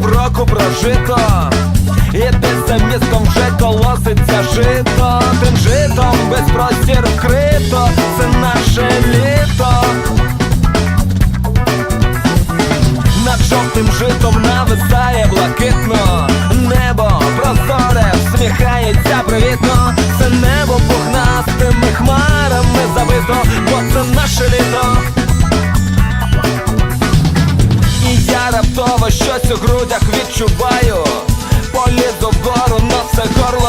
року прожито. І десь за містом вже колоситься жито. Тим житом весь простір вкрито. Це наше літо. Над жовтим житом нависає блакитно. Небо прозоре, всміхається привітно. Це небо пухнастими хмарами забито, бо це наше літо раптово щось у грудях відчуваю. Полі вгору, но все гору